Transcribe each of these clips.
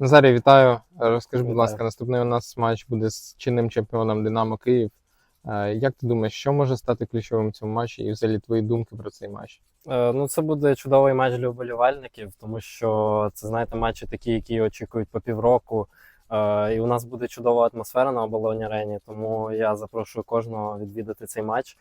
Назарій, вітаю. Розкажи, будь ласка, наступний у нас матч буде з чинним чемпіоном Динамо Київ. Е, Як ти думаєш, що може стати ключовим в цьому матчі і взагалі твої думки про цей матч? Е, Ну, це буде чудовий матч для вболівальників, тому що це, знаєте, матчі такі, які очікують по півроку. Е, І у нас буде чудова атмосфера на оболоні арені, тому я запрошую кожного відвідати цей матч.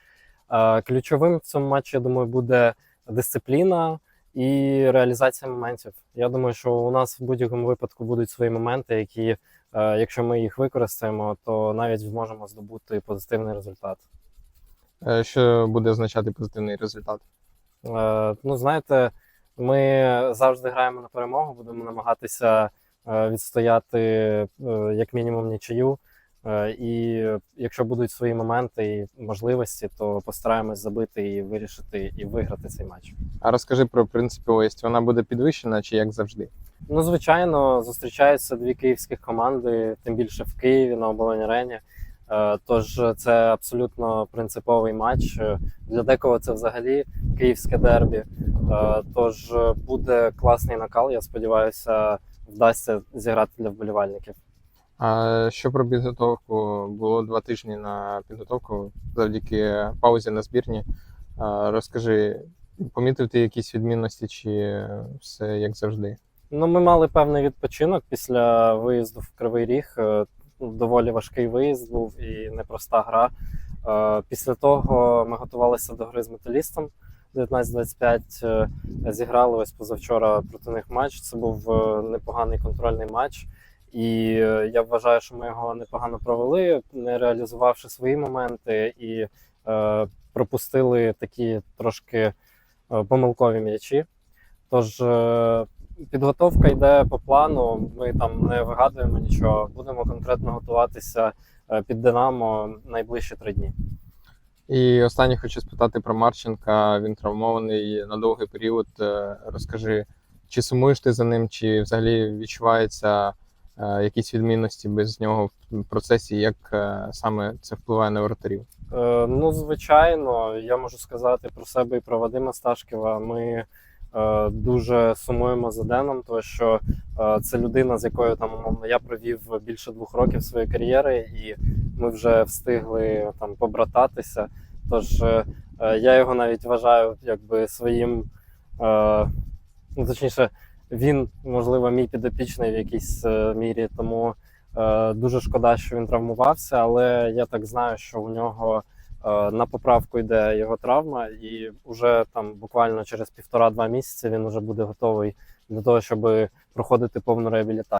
Е, Ключовим в цьому матчі, я думаю, буде дисципліна і реалізація моментів. Я думаю, що у нас в будь-якому випадку будуть свої моменти, які, е, якщо ми їх використаємо, то навіть зможемо здобути позитивний результат. Е, Що буде означати позитивний результат? Е, Ну, знаєте, ми завжди граємо на перемогу, будемо намагатися відстояти як мінімум нічию. Е, І якщо будуть свої моменти і можливості, то постараємось забити і вирішити і виграти цей матч. А розкажи про принциповість. Вона буде підвищена чи як завжди? Ну, звичайно, зустрічаються дві київських команди, тим більше в Києві на оболонь арені. Е, Тож це абсолютно принциповий матч. Для декого це взагалі київське дербі. Е, Тож буде класний накал. Я сподіваюся, вдасться зіграти для вболівальників. А що про підготовку? Було два тижні на підготовку завдяки паузі на збірні. Розкажи, помітив ти якісь відмінності, чи все як завжди? Ну, ми мали певний відпочинок після виїзду в Кривий Ріг. Е, Доволі важкий виїзд був і непроста гра. Е, Після того ми готувалися до гри з металістом 19-25. Е, Зіграли ось позавчора проти них матч. Це був непоганий контрольний матч. І е, я вважаю, що ми його непогано провели, не реалізувавши свої моменти і е, пропустили такі трошки е, помилкові м'ячі. Тож е, підготовка йде по плану. Ми там не вигадуємо нічого. Будемо конкретно готуватися під Динамо найближчі три дні. І останнє хочу спитати про Марченка. Він травмований на довгий період. Розкажи, чи сумуєш ти за ним, чи взагалі відчуваються е, якісь відмінності без нього в процесі, як е, саме це впливає на воротарів? Е, ну, звичайно, я можу сказати про себе і про Вадима Сташківа. Ми е, дуже сумуємо за Деном, тому що е, це людина, з якою там я провів більше двох років своєї кар'єри, і ми вже встигли там побрататися. Тож е, е, я його навіть вважаю якби своїм, е, ну точніше, він, можливо, мій підопічний в якійсь е, мірі, тому е, дуже шкода, що він травмувався, але я так знаю, що у нього е, на поправку йде його травма, і вже там буквально через півтора-два місяці він вже буде готовий для того, щоб проходити повну реабілітацію.